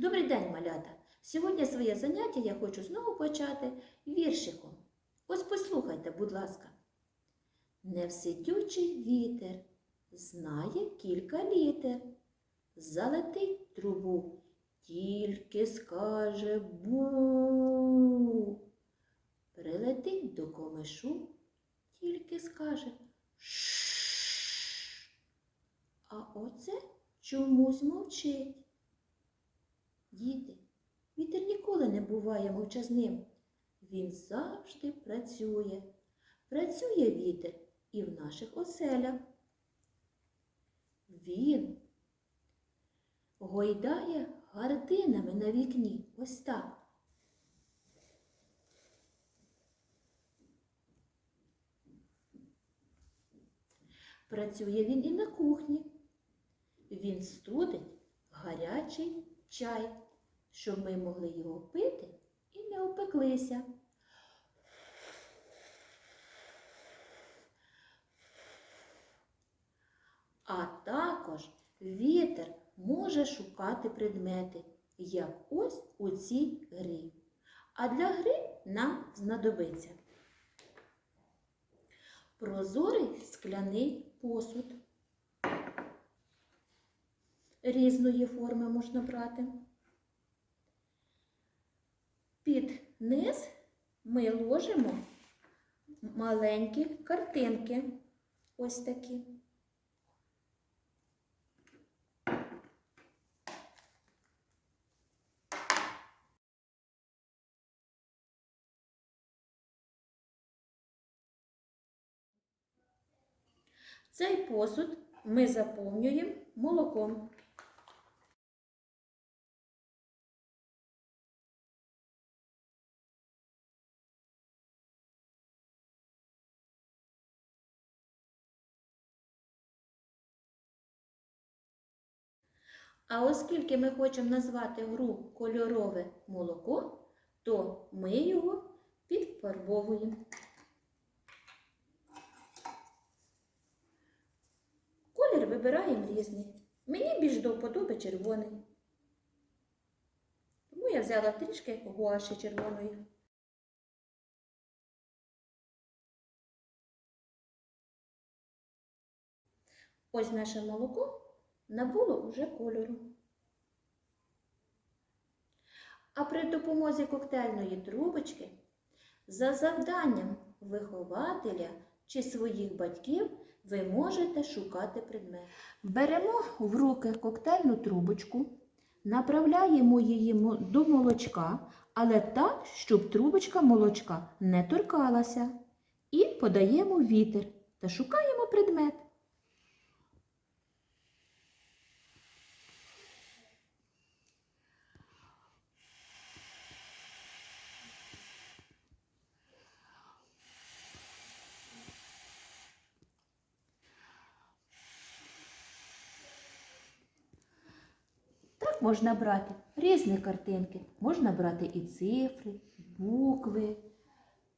Добрий день, малята! Сьогодні своє заняття я хочу знову почати віршиком. Ось послухайте, будь ласка. Невсидючий вітер знає кілька літер. Залетить трубу, тільки скаже бу. Прилетить до комишу, тільки скаже Шш. А оце чомусь мовчить. Діти, вітер ніколи не буває мовчазним. Він завжди працює. Працює вітер і в наших оселях. Він гойдає гардинами на вікні. Ось так. Працює він і на кухні. Він студить гарячий чай, щоб ми могли його пити і не опеклися. А також вітер може шукати предмети, як ось у цій грі. А для гри нам знадобиться прозорий скляний посуд. Різної форми можна брати. Під низ ми ложимо маленькі картинки. Ось такі. Цей посуд ми заповнюємо молоком. А оскільки ми хочемо назвати гру кольорове молоко, то ми його підфарбовуємо. Колір вибираємо різний. Мені більш до вподоби червоний. Тому я взяла трішки гуаші червоної. Ось наше молоко набуло вже кольору. А при допомозі коктейльної трубочки за завданням вихователя чи своїх батьків ви можете шукати предмет. Беремо в руки коктейльну трубочку, направляємо її до молочка, але так, щоб трубочка молочка не торкалася. І подаємо вітер та шукаємо предмет. Так можна брати різні картинки. Можна брати і цифри, букви,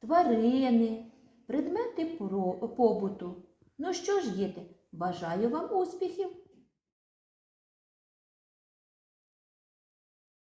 тварини, предмети побуту. Ну що ж, діти, бажаю вам успіхів!